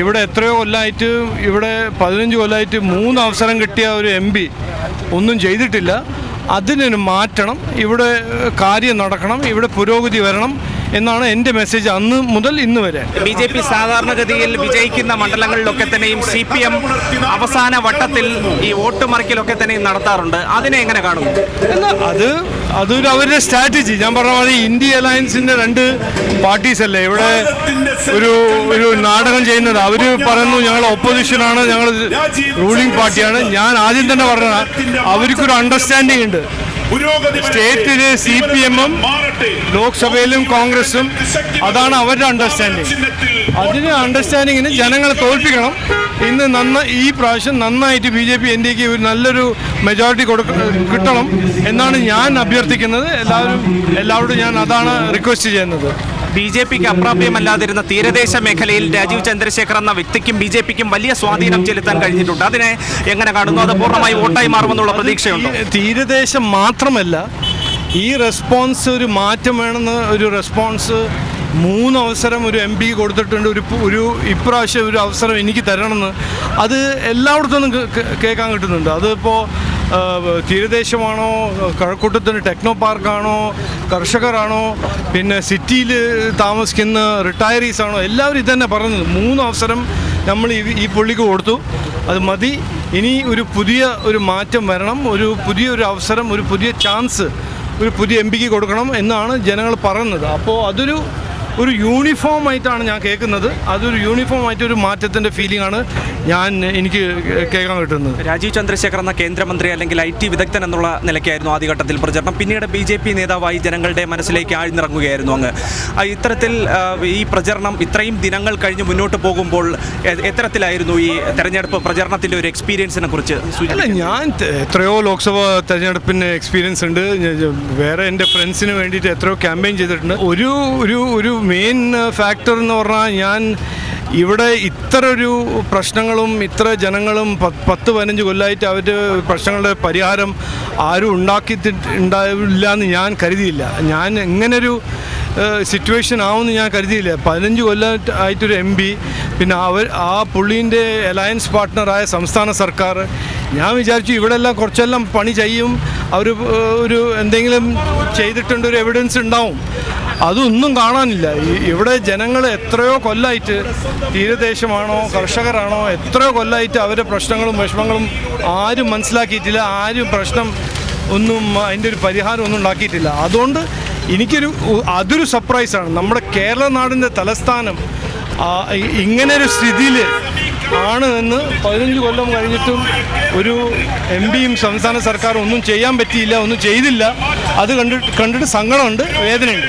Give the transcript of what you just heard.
ഇവിടെ എത്രയോ കൊല്ലമായിട്ട് ഇവിടെ പതിനഞ്ച് കൊല്ലമായിട്ട് മൂന്ന് അവസരം കിട്ടിയ ഒരു എം പി ഒന്നും ചെയ്തിട്ടില്ല. അതിനൊരു മാറ്റണം. ഇവിടെ കാര്യം നടക്കണം. ഇവിടെ പുരോഗതി വരണം. എന്നാണ് എന്റെ മെസ്സേജ് അന്ന് മുതൽ ഇന്ന് വരെ. ബി ജെ പി സാധാരണഗതിയിൽ വിജയിക്കുന്ന മണ്ഡലങ്ങളിലൊക്കെ തന്നെയും സി പി എം അവസാന വട്ടത്തിൽ ഈ വോട്ട് മറിക്കലൊക്കെ തന്നെയും നടത്താറുണ്ട്. അതിനെ എങ്ങനെ കാണും എന്നാ അത് അതൊരു അവരുടെ സ്ട്രാറ്റജി. ഞാൻ പറഞ്ഞ മാതിരി ഇന്ത്യ അലയൻസിന്റെ രണ്ട് പാർട്ടീസ് അല്ലേ ഇവിടെ ഒരു ഒരു നാടകം ചെയ്യുന്നത്. അവർ പറയുന്നു ഞങ്ങൾ ഓപ്പോസിഷനാണ് ഞങ്ങൾ റൂളിംഗ് പാർട്ടിയാണ്. ഞാൻ ആദ്യം തന്നെ പറഞ്ഞ അവർക്കൊരു അണ്ടർസ്റ്റാൻഡിംഗ് ഉണ്ട്. സ്റ്റേറ്റിൽ സി പി എമ്മും ലോക്സഭയിലും കോൺഗ്രസും അതാണ് അവരുടെ അണ്ടർസ്റ്റാൻഡിങ് അതിന് അണ്ടർസ്റ്റാൻഡിങ്ങിന് ജനങ്ങളെ തോൽപ്പിക്കണം. ഇന്ന് നന്ന ഈ പ്രാവശ്യം നന്നായിട്ട് ബി ജെ പി എൻ ഡിക്ക് ഒരു നല്ലൊരു മെജോറിറ്റി കൊടുക്ക കിട്ടണം എന്നാണ് ഞാൻ അഭ്യർത്ഥിക്കുന്നത്. എല്ലാവരും എല്ലാവരോടും ഞാൻ അതാണ് റിക്വസ്റ്റ് ചെയ്യുന്നത്. ബി ജെ പിക്ക് അപ്രാപ്യമല്ലാതിരുന്ന തീരദേശ മേഖലയിൽ രാജീവ് ചന്ദ്രശേഖർ എന്ന വ്യക്തിക്കും ബി ജെ പിക്കും വലിയ സ്വാധീനം ചെലുത്താൻ കഴിഞ്ഞിട്ടുണ്ട്. അതിനെ എങ്ങനെ കാണുന്നു? അത് പൂർണമായി വോട്ടായി മാറുമെന്നുള്ള പ്രതീക്ഷയുണ്ട്? തീരദേശം മാത്രമല്ല ഈ റെസ്പോൺസ് ഒരു മാറ്റം വേണമെന്ന് ഒരു റെസ്പോൺസ് മൂന്ന് അവസരം ഒരു എം പി കൊടുത്തിട്ടുണ്ട് ഒരു ഒരു ഇപ്രാവശ്യം ഒരു അവസരം എനിക്ക് തരണമെന്ന്. അത് എല്ലായിടത്തും കേൾക്കാൻ കിട്ടുന്നുണ്ട്. അതിപ്പോൾ തീരദേശമാണോ കഴക്കൂട്ടത്തിന് ടെക്നോ പാർക്കാണോ കർഷകരാണോ പിന്നെ സിറ്റിയിൽ താമസിക്കുന്ന റിട്ടയറീസ് ആണോ എല്ലാവരും ഇതന്നെ പറഞ്ഞത്. മൂന്ന് അവസരം നമ്മൾ ഈ ഈ പുള്ളിക്ക് കൊടുത്തു. അത് മതി. ഇനി ഒരു പുതിയ ഒരു മാറ്റം വരണം. ഒരു പുതിയൊരു അവസരം ഒരു പുതിയ ചാൻസ് ഒരു പുതിയ എം പിക്ക് കൊടുക്കണം എന്നാണ് ജനങ്ങൾ പറയുന്നത്. അപ്പോൾ അതൊരു ഒരു യൂണിഫോം ആയിട്ടാണ് ഞാൻ കേൾക്കുന്നത്. അതൊരു യൂണിഫോം ആയിട്ട് ഒരു മാറ്റത്തിന്റെ ഫീലിംഗ് ആണ് ഞാൻ എനിക്ക് കേൾക്കാൻ കിട്ടുന്നത്. രാജീവ് ചന്ദ്രശേഖർ എന്ന കേന്ദ്രമന്ത്രി അല്ലെങ്കിൽ ഐ ടി വിദഗ്ധൻ എന്നുള്ള നിലയ്ക്കായിരുന്നു ആദ്യഘട്ടത്തിൽ പ്രചരണം. പിന്നീട് ബി ജെ പി നേതാവായി ജനങ്ങളുടെ മനസ്സിലേക്ക് ആഴ്ന്നിറങ്ങുകയായിരുന്നു അങ്ങ്. ആ, ഇത്തരത്തിൽ ഈ പ്രചരണം ഇത്രയും ദിനങ്ങൾ കഴിഞ്ഞ് മുന്നോട്ട് പോകുമ്പോൾ എത്തരത്തിലായിരുന്നു ഈ തെരഞ്ഞെടുപ്പ് പ്രചരണത്തിന്റെ ഒരു എക്സ്പീരിയൻസിനെ കുറിച്ച് അല്ല ഞാൻ എത്രയോ ലോക്സഭ തെരഞ്ഞെടുപ്പിന് എക്സ്പീരിയൻസ് ഉണ്ട്. വേറെ എന്റെ ഫ്രണ്ട്സിന് വേണ്ടിയിട്ട് എത്രയോ ക്യാമ്പയിൻ ചെയ്തിട്ടുണ്ട്. ഒരു ഒരു ഒരു മെയിൻ ഫാക്ടർ എന്ന് പറഞ്ഞാൽ ഞാൻ ഇവിടെ ഇത്ര ഒരു പ്രശ്നങ്ങളും ഇത്ര ജനങ്ങളും പത്ത് പതിനഞ്ച് കൊല്ലമായിട്ട് അവർ പ്രശ്നങ്ങളുടെ പരിഹാരം ആരും ഉണ്ടാക്കി ഉണ്ടാവില്ല എന്ന് ഞാൻ കരുതിയില്ല. ഞാൻ എങ്ങനൊരു സിറ്റുവേഷൻ ആവുമെന്ന് ഞാൻ കരുതിയില്ല. പതിനഞ്ച് കൊല്ലമായിട്ടൊരു എം പി പിന്നെ അവർ ആ പുള്ളീന്റെ അലയൻസ് പാർട്ട്ണറായ സംസ്ഥാന സർക്കാർ. ഞാൻ വിചാരിച്ചു ഇവിടെ എല്ലാം കുറച്ചെല്ലാം പണി ചെയ്യും. അവർ ഒരു എന്തെങ്കിലും ചെയ്തിട്ടുണ്ട് ഒരു എവിഡൻസ് ഉണ്ടാവും. അതൊന്നും കാണാനില്ല. ഇവിടെ ജനങ്ങൾ എത്രയോ കൊല്ലായിട്ട് തീരദേശമാണോ കർഷകരാണോ എത്രയോ കൊല്ലായിട്ട് അവരുടെ പ്രശ്നങ്ങളും വിഷമങ്ങളും ആരും മനസ്സിലാക്കിയിട്ടില്ല. ആരും പ്രശ്നം ഒന്നും അതിന്റെ ഒരു പരിഹാരം ഒന്നും ഉണ്ടാക്കിയിട്ടില്ല. അതുകൊണ്ട് എനിക്കൊരു അതൊരു സർപ്രൈസാണ് നമ്മുടെ കേരള നാടിന്റെ തലസ്ഥാനം ഇങ്ങനെ ഒരു സ്ഥിതിയിൽ ആണ് എന്ന് പതിനഞ്ച് കൊല്ലം കഴിഞ്ഞിട്ടും ഒരു എം പിയും സംസ്ഥാന സർക്കാരും ഒന്നും ചെയ്യാൻ പറ്റിയില്ല ഒന്നും ചെയ്തില്ല. അത് കണ്ടിട്ട് കണ്ടിട്ട് സങ്കടമുണ്ട് വേദനയുണ്ട്.